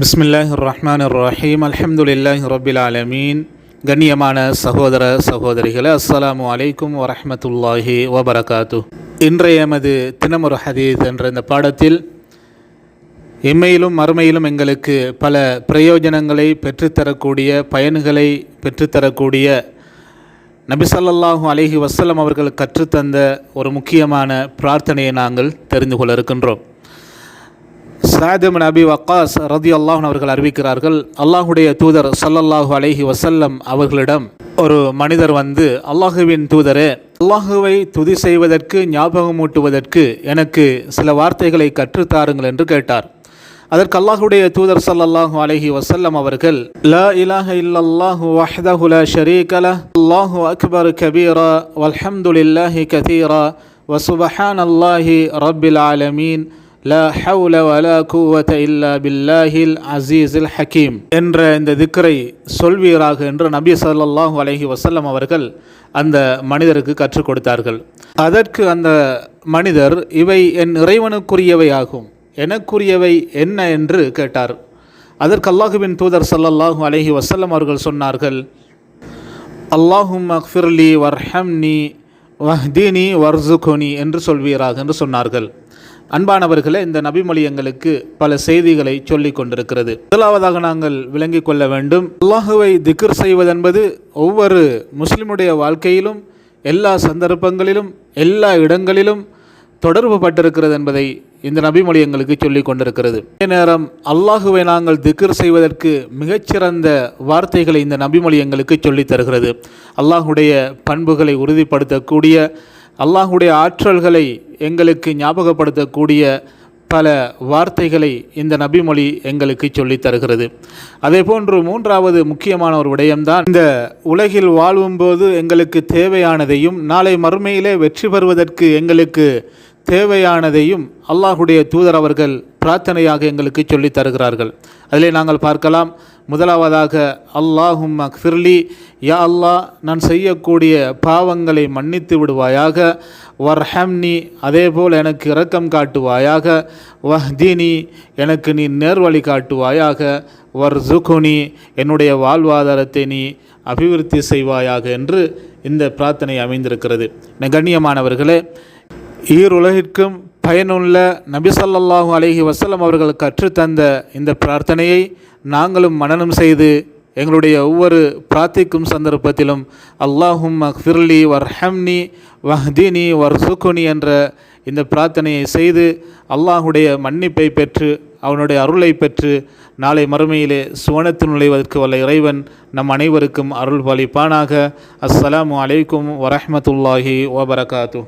பிஸ்மில்லாஹ் ரஹ்மான் ரஹீம் அலமதுல்லாஹ் ரபில் ஆலமீன் கண்ணியமான சகோதர சகோதரிகளே அஸ்ஸலாமு அலைக்கும் வரஹ்மத்துல்லாஹி வபரகாத்து இன்றைய எமது தினமொரு ஹதீஸ் என்ற இந்த பாடத்தில் இம்மையிலும் மறுமையிலும் எங்களுக்கு பல பிரயோஜனங்களை பெற்றுத்தரக்கூடிய பயன்களை பெற்றுத்தரக்கூடிய நபி அலஹி வசலம் அவர்கள் கற்றுத்தந்த ஒரு முக்கியமான பிரார்த்தனையை நாங்கள் தெரிந்து கொள்ள இருக்கின்றோம். சாதம் நபி வக்காஸ் ரதி அல்லாஹன் அவர்கள் அறிவிக்கிறார்கள் அல்லாஹுடைய தூதர் சல்லல்லாஹு அலஹி வசல்லம் அவர்களிடம் ஒரு மனிதர் வந்து அல்லாஹுவின் தூதரே அல்லாஹுவை துதி செய்வதற்கு ஞாபகமூட்டுவதற்கு எனக்கு சில வார்த்தைகளை கற்றுத்தாருங்கள் என்று கேட்டார். அதற்கு அல்லாஹுடைய தூதர் ஸல்லல்லாஹு அலஹி வசல்லம் அவர்கள் லா இலாஹ இல்லல்லாஹு வஹ்தஹு லா ஷரீக லஹ் அல்லாஹு அக்பர் கபீரா வல்ஹம்துலில்லாஹி கதீரா வசுபஹானல்லாஹி ரப்பில் ஆலமீன் லா ஹவுல வலா குவத இல்லா பில்லாஹில் அசீஸில் ஹக்கீம் என்ற இந்த திக்கரை சொல்வீராக என்று நபி சல்லாஹு அலஹி வசல்லம் அவர்கள் அந்த மனிதருக்கு கற்றுக் கொடுத்தார்கள். அதற்கு அந்த மனிதர் இவை என் இறைவனுக்குரியவை ஆகும். எனக்குரியவை என்ன என்று கேட்டார். அதற்கு அல்லாஹுவின் தூதர் சல்லல்லாஹு அலஹி வசல்லம் அவர்கள் சொன்னார்கள் அல்லாஹும் அக்ஃபிர்லி வர்ஹம்னி வஹ்தீனி வர்சுகோனி என்று சொல்வீராக என்று சொன்னார்கள். அன்பானவர்களே இந்த நபிமொழி எங்களுக்கு பல செய்திகளை சொல்லிக் கொண்டிருக்கிறது. முதலாவதாக நாங்கள் விளங்கிக் கொள்ள வேண்டும். அல்லாஹுவை திக்ர் செய்வதென்பது ஒவ்வொரு முஸ்லிமுடைய வாழ்க்கையிலும் எல்லா சந்தர்ப்பங்களிலும் எல்லா இடங்களிலும் தொடர்பு பட்டிருக்கிறது என்பதை இந்த நபிமொழி எங்களுக்கு சொல்லிக் கொண்டிருக்கிறது. அதே நேரம் அல்லாஹுவை நாங்கள் திக்ர் செய்வதற்கு மிகச்சிறந்த வார்த்தைகளை இந்த நபிமொழி எங்களுக்கு சொல்லித் தருகிறது. அல்லாஹுடைய பண்புகளை உறுதிப்படுத்தக்கூடிய அல்லாஹுடைய ஆற்றல்களை எங்களுக்கு ஞாபகப்படுத்தக்கூடிய பல வார்த்தைகளை இந்த நபிமொழி எங்களுக்கு சொல்லித் தருகிறது. அதே போன்று மூன்றாவது முக்கியமான ஒரு விடயம்தான் இந்த உலகில் வாழும்போது எங்களுக்கு தேவையானதையும் நாளை மறுமையிலே வெற்றி பெறுவதற்கு எங்களுக்கு தேவையானதையும் அல்லாஹுடைய தூதர் அவர்கள் பிரார்த்தனையாக எங்களுக்கு சொல்லித் தருகிறார்கள். அதிலே நாங்கள் பார்க்கலாம். முதலாவதாக அல்லாஹும் அக்ஃபிர்லி யா அல்லாஹ் நான் செய்யக்கூடிய பாவங்களை மன்னித்து விடுவாயாக. வர்ஹம்னி அதேபோல் எனக்கு இரக்கம் காட்டுவாயாக. வஹ்தீனி எனக்கு நீ நேர்வழி காட்டுவாயாக. வர்சுகுனி என்னுடைய வாழ்வாதாரத்தை நீ அபிவிருத்தி செய்வாயாக என்று இந்த பிரார்த்தனை அமைந்திருக்கிறது. கண்ணியமானவர்களே ஈருலகிற்கும் பயனுள்ள நபிசல்லாஹூ அலஹி வசலம் அவர்கள் கற்றுத்தந்த இந்த பிரார்த்தனையை நாங்களும் மனனம் செய்து எங்களுடைய ஒவ்வொரு பிரார்த்திக்கும் சந்தர்ப்பத்திலும் அல்லாஹும் அக்ஃபிர்லி வர்ஹம்னி வஹ்தினி வர்சுகுனி என்ற இந்த பிரார்த்தனையை செய்து அல்லாஹுடைய மன்னிப்பை பெற்று அவனுடைய அருளை பெற்று நாளை மறுமையிலே சுவனத்தில் நுழைவதற்கு வல்ல இறைவன் நம் அனைவருக்கும் அருள் பாலிப்பானாக அஸ்ஸலாமு அலைக்கும் வரஹ்மத்துல்லாஹி வபரகாத்து